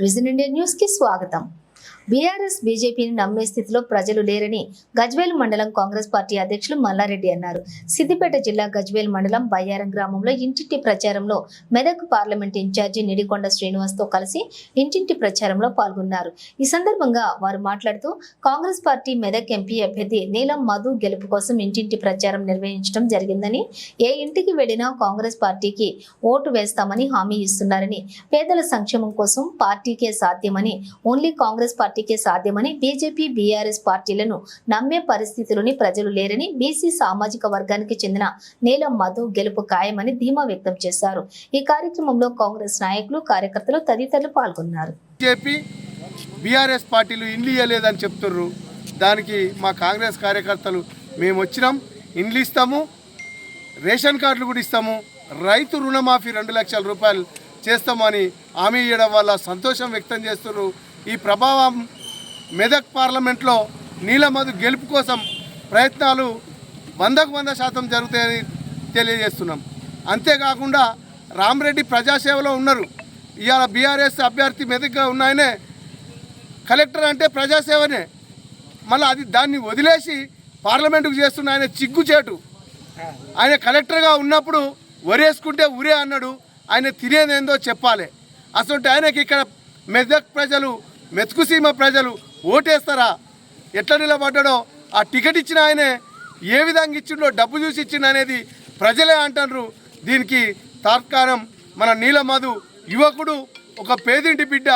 Vision India న్యూస్కి స్వాగతం. BRS బీజేపీని నమ్మే స్థితిలో ప్రజలు లేరని గజ్వేల్ మండలం కాంగ్రెస్ పార్టీ అధ్యక్షులు మల్లారెడ్డి అన్నారు. సిద్దిపేట జిల్లా గజ్వేల్ మండలం బయ్యారం గ్రామంలో ఇంటింటి ప్రచారంలో మెదక్ పార్లమెంట్ ఇన్ఛార్జి నిడికొండ శ్రీనివాస్తో కలిసి ఇంటింటి ప్రచారంలో పాల్గొన్నారు. ఈ సందర్భంగా వారు మాట్లాడుతూ కాంగ్రెస్ పార్టీ మెదక్ ఎంపీ అభ్యర్థి నీలం మధు గెలుపు కోసం ఇంటింటి ప్రచారం నిర్వహించడం జరిగిందని ఏ ఇంటికి వెళ్ళినా కాంగ్రెస్ పార్టీకి ఓటు వేస్తామని హామీ ఇస్తున్నారని పేదల సంక్షేమం కోసం పార్టీకే సాధ్యమని ఓన్లీ కాంగ్రెస్ పార్టీ పార్టీకే సాధ్యమని బీజేపీ బీఆర్ఎస్ పార్టీలను నమ్మే పరిస్థితిలోని ప్రజలు లేరని బీసీ సామాజిక వర్గానికి చెందిన నీలం మధు గెలుపు ఖాయమని ధీమా వ్యక్తం చేశారు. ఈ కార్యక్రమంలో కాంగ్రెస్ నాయకులు కార్యకర్తలు తదితరులు పాల్గొన్నారు. బీజేపీ బీఆర్ఎస్ పార్టీలు ఇండ్లు ఇవ్వలేదని చెప్తుర్రు. దానికి మా కాంగ్రెస్ కార్యకర్తలు మేము వచ్చినాం ఇండ్లు ఇస్తాము రేషన్ కార్డులు కూడా ఇస్తాము రైతు రుణమాఫీ రెండు లక్షల రూపాయలు చేస్తామని హామీ ఇవ్వడం వల్ల సంతోషం వ్యక్తం చేస్తున్నారు ఈ ప్రభావం మెదక్ పార్లమెంట్లో నీలమధు గెలుపు కోసం ప్రయత్నాలు వందకు వంద శాతం జరుగుతాయని తెలియజేస్తున్నాం. అంతేకాకుండా రామరెడ్డి ప్రజాసేవలో ఉన్నారు. ఇవాళ బీఆర్ఎస్ అభ్యర్థి మెదక్గా ఉన్నాయనే కలెక్టర్ అంటే ప్రజాసేవనే. మళ్ళీ అది దాన్ని వదిలేసి పార్లమెంటుకు చేస్తున్న ఆయన చిగ్గుచేటు. ఆయన కలెక్టర్గా ఉన్నప్పుడు వరేసుకుంటే ఉరే అన్నాడు. ఆయన తినేదేందో చెప్పాలి. అసలు ఆయనకి ఇక్కడ మెదక్ ప్రజలు మెతుకుసీమ ప్రజలు ఓటేస్తారా? ఎట్లా నిలబడ్డాడో? ఆ టికెట్ ఇచ్చిన ఆయనే ఏ విధంగా ఇచ్చిండో డబ్బు చూసి ఇచ్చిండు అనేది ప్రజలే అంటారు దీనికి తాత్కారం మన నీలమధు యువకుడు ఒక పేదింటి బిడ్డ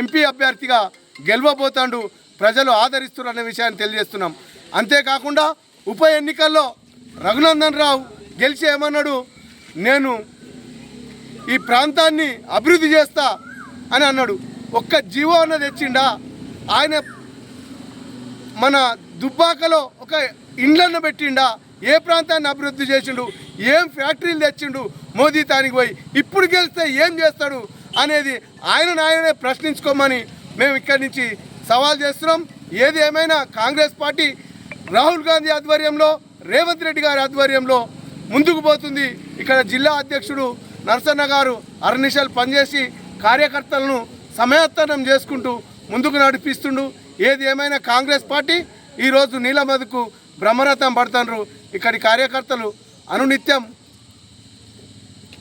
ఎంపీ అభ్యర్థిగా గెలవబోతాడు. ప్రజలు ఆదరిస్తున్నారు అనే విషయాన్ని తెలియజేస్తున్నాం. అంతేకాకుండా ఉప ఎన్నికల్లో రఘునందన్ రావు గెలిచి ఏమన్నాడు? నేను ఈ ప్రాంతాన్ని అభివృద్ధి చేస్తా అని అన్నాడు. ఒక్క జీవో అన్నది తెచ్చిండా? ఆయన మన దుబ్బాకలో ఒక ఇండ్లను పెట్టిండా? ఏ ప్రాంతాన్ని అభివృద్ధి చేసిండు? ఏం ఫ్యాక్టరీలు తెచ్చిండు? మోదీ తానికి పోయి ఇప్పుడు గెలిస్తే ఏం చేస్తాడు అనేది ఆయన ఆయననే ప్రశ్నించుకోమని మేము ఇక్కడి నుంచి సవాల్ చేస్తున్నాం. ఏది ఏమైనా కాంగ్రెస్ పార్టీ రాహుల్ గాంధీ ఆధ్వర్యంలో రేవంత్ రెడ్డి గారి ఆధ్వర్యంలో ముందుకు పోతుంది. ఇక్కడ జిల్లా అధ్యక్షుడు నరసన్న గారు అరనిషాలు పనిచేసి కార్యకర్తలను సమయత్తనం చేసుకుంటూ ముందుకు నడిపిస్తుండు. ఏది ఏమైనా కాంగ్రెస్ పార్టీ ఈరోజు నీలమధుకు బ్రహ్మరథం పడుతున్నారు ఇక్కడి కార్యకర్తలు అనునిత్యం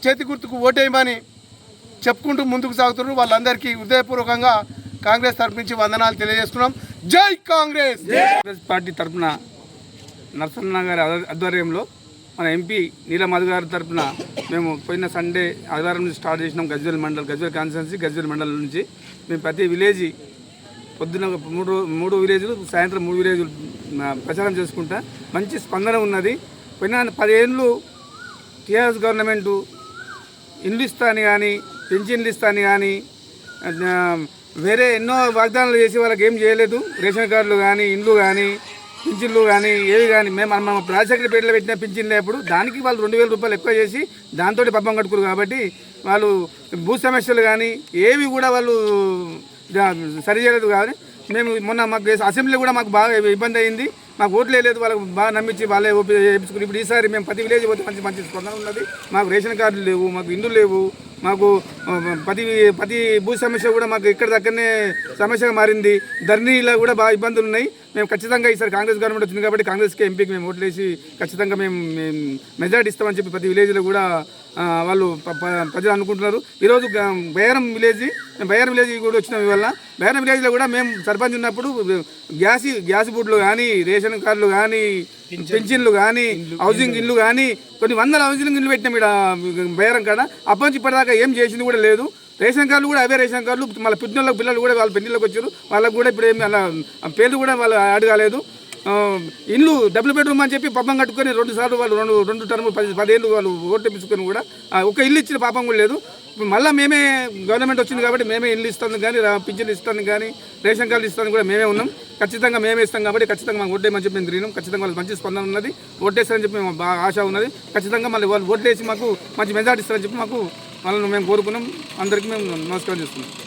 చేతి గుర్తుకు ఓటేయమని చెప్పుకుంటూ ముందుకు సాగుతున్నారు వాళ్ళందరికీ హృదయపూర్వకంగా కాంగ్రెస్ తరపు నుంచి వందనాలు తెలియజేస్తున్నాం. జై కాంగ్రెస్! కాంగ్రెస్ పార్టీ తరఫున నరసన్న గారి ఆధ్వర్యంలో మన ఎంపీ నీలం గారి తరఫున మేము పోయిన సండే ఆదివారం నుంచి స్టార్ట్ చేసినాం గజ్వేల్ మండల్ గజ్వేల్ కాన్స్టిట్యున్సీ గజ్వేల్ మండలం నుంచి. మేము ప్రతి విలేజ్ పొద్దున ఒక మూడు మూడు విలేజ్లు సాయంత్రం మూడు విలేజ్లు ప్రచారం చేసుకుంటా. మంచి స్పందన ఉన్నది. పోయిన పదేళ్ళు టీఆర్ఎస్ గవర్నమెంటు ఇండ్లు ఇస్తాను కానీ పెన్షన్లు ఇస్తాను కానీ వేరే ఎన్నో వాగ్దానాలు చేసి వాళ్ళకి ఏం చేయలేదు. రేషన్ కార్డులు కానీ ఇండ్లు కానీ పింఛన్లు కానీ ఏవి కానీ మేము మా రాజశేఖర పేటలో పెట్టిన పింఛన్ అప్పుడు దానికి వాళ్ళు రెండు వేల రూపాయలు ఎక్కువ చేసి దాంతో పబ్బం కట్టుకురు కాబట్టి వాళ్ళు భూ సమస్యలు కానీ ఏవి కూడా వాళ్ళు సరి చేయలేదు కానీ మేము మొన్న మాకు అసెంబ్లీ కూడా మాకు బాగా ఇబ్బంది అయింది. మాకు ఓట్లు వేయలేదు వాళ్ళకి బాగా నమ్మించి వాళ్ళే ఓపి వేయించుకుని ఇప్పుడు ఈసారి మేము ప్రతి విలేజ్ పోతే మంచి మంచి స్పందన ఉన్నది. మాకు రేషన్ కార్డులు లేవు మాకు ఇండ్లు లేవు. మాకు ప్రతి ప్రతి భూ సమస్య కూడా మాకు ఇక్కడ దగ్గరనే సమస్యగా మారింది. ధరణిలో కూడా బాగా ఇబ్బందులు ఉన్నాయి. మేము ఖచ్చితంగా ఈసారి కాంగ్రెస్ గవర్నమెంట్ వచ్చింది కాబట్టి కాంగ్రెస్కి ఎంపీకి మేము ఓట్లేసి ఖచ్చితంగా మేము మెజార్టీ ఇస్తామని చెప్పి ప్రతి విలేజ్లో కూడా వాళ్ళు ప- ప్రజలు అనుకుంటున్నారు. ఈరోజు గ- బయ్యారం విలేజ్ మేము బయ్యారం విలేజ్ కూడా వచ్చినాం ఇవల్ల బయ్యారం విలేజ్లో కూడా మేము సర్పంచ్ ఉన్నప్పుడు గ్యాస్ గ్యాస్ బుడ్లు కానీ రేషన్ కార్డులు కానీ పెన్షన్లు కానీ హౌసింగ్ ఇల్లు కానీ కొన్ని వందల హౌసింగ్ ఇల్లు పెట్టినాం ఇక్కడ బయ్యారం కాడ. అప్పటి నుంచి ఇప్పటిదాకా ఏం చేసింది కూడా లేదు. రేషన్ కార్డులు కూడా అవే రేషన్ కార్డులు. మళ్ళీ పుట్టిన పిల్లలు కూడా వాళ్ళ పెళ్ళిలోకి వచ్చారు. వాళ్ళకు కూడా ఇప్పుడు ఏమి అలా పేర్లు కూడా వాళ్ళు అడగాలేదు ఇల్లు డబుల్ బెడ్రూమ్ అని చెప్పి పాపం కట్టుకొని రెండు సార్లు వాళ్ళు రెండు రెండు టర్మ్ పది పదేళ్ళు వాళ్ళు ఓటు తెప్పించుకొని కూడా ఒక ఇల్లు ఇచ్చిన పాపం కూడా లేదు. మళ్ళీ మేమే గవర్నమెంట్ వచ్చింది కాబట్టి మేమే ఇల్లు ఇస్తాను కానీ పింఛన్లు పింఛన్ ఇస్తాను కానీ రేషన్ కార్డు ఇస్తాను కూడా మేమే ఉన్నాం. ఖచ్చితంగా మేమే ఇస్తాం కాబట్టి ఖచ్చితంగా మాకు ఓటేయమని చెప్పి మేము తిరిగినాం. ఖచ్చితంగా వాళ్ళకి మంచి స్పందన ఉన్నది. ఓటేస్తారని చెప్పి మేము ఆశ ఉన్నది. ఖచ్చితంగా మళ్ళీ వాళ్ళు ఓట్లేసి మాకు మంచి మెజార్టీ ఇస్తారని చెప్పి మాకు వాళ్ళని మేము కోరుకున్నాం. అందరికీ మేము నమస్కారం చేస్తున్నాం.